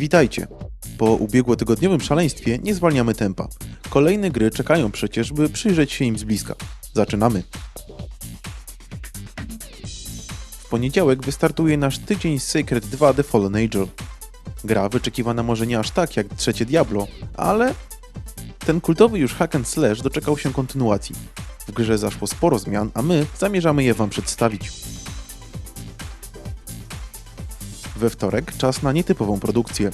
Witajcie! Po ubiegłotygodniowym szaleństwie nie zwalniamy tempa. Kolejne gry czekają przecież, by przyjrzeć się im z bliska. Zaczynamy! W poniedziałek wystartuje nasz tydzień z Sacred 2 The Fallen Angel. Gra wyczekiwana może nie aż tak jak trzecie Diablo, ale ten kultowy już hack and slash doczekał się kontynuacji. W grze zaszło sporo zmian, a my zamierzamy je wam przedstawić. We wtorek czas na nietypową produkcję.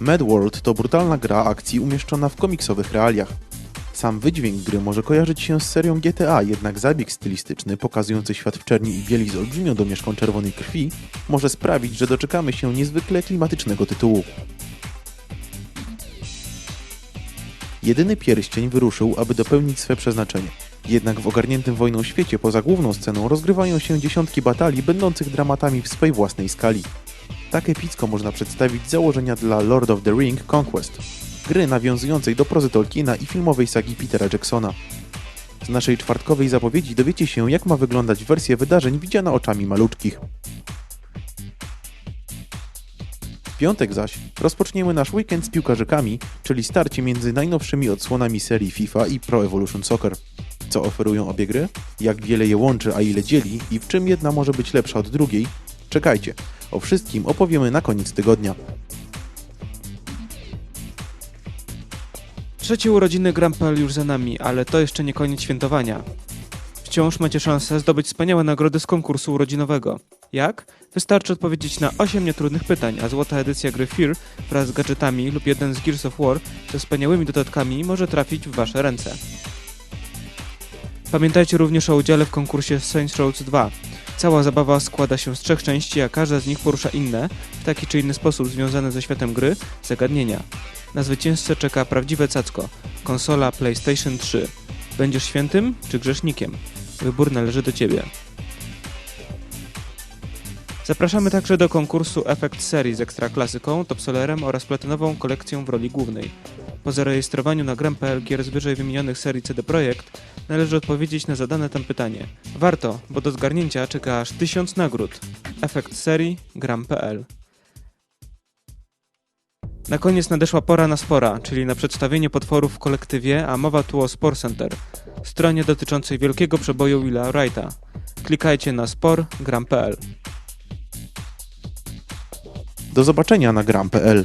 Mad World to brutalna gra akcji umieszczona w komiksowych realiach. Sam wydźwięk gry może kojarzyć się z serią GTA, jednak zabieg stylistyczny pokazujący świat w czerni i bieli z olbrzymią domieszką czerwonej krwi może sprawić, że doczekamy się niezwykle klimatycznego tytułu. Jedyny pierścień wyruszył, aby dopełnić swe przeznaczenie. Jednak w ogarniętym wojną świecie poza główną sceną rozgrywają się dziesiątki batalii będących dramatami w swej własnej skali. Tak epicko można przedstawić założenia dla Lord of the Ring Conquest, gry nawiązującej do prozy Tolkiena i filmowej sagi Petera Jacksona. Z naszej czwartkowej zapowiedzi dowiecie się, jak ma wyglądać wersja wydarzeń widziana oczami maluczkich. W piątek zaś rozpoczniemy nasz weekend z piłkarzykami, czyli starcie między najnowszymi odsłonami serii FIFA i Pro Evolution Soccer. Co oferują obie gry? Jak wiele je łączy, a ile dzieli i w czym jedna może być lepsza od drugiej? Czekajcie, o wszystkim opowiemy na koniec tygodnia. Trzecie urodziny Grampel już za nami, ale to jeszcze nie koniec świętowania. Wciąż macie szansę zdobyć wspaniałe nagrody z konkursu urodzinowego. Jak? Wystarczy odpowiedzieć na 8 nietrudnych pytań, a złota edycja gry Fear wraz z gadżetami lub jeden z Gears of War ze wspaniałymi dodatkami może trafić w Wasze ręce. Pamiętajcie również o udziale w konkursie Saints Row 2. Cała zabawa składa się z trzech części, a każda z nich porusza inne, w taki czy inny sposób związane ze światem gry, zagadnienia. Na zwycięzcę czeka prawdziwe cacko, konsola PlayStation 3. Będziesz świętym czy grzesznikiem? Wybór należy do Ciebie. Zapraszamy także do konkursu Effect Series z ekstra klasyką, topsolerem oraz platynową kolekcją w roli głównej. Po zarejestrowaniu na gram.pl gier z wyżej wymienionych serii CD Projekt należy odpowiedzieć na zadane tam pytanie. Warto, bo do zgarnięcia czeka aż 1000 nagród. Efekt serii gram.pl na koniec nadeszła pora na spora, czyli na przedstawienie potworów w kolektywie, a mowa tu o Spore Center, stronie dotyczącej wielkiego przeboju Willa Wrighta. Klikajcie na spor.gram.pl Do zobaczenia na gram.pl.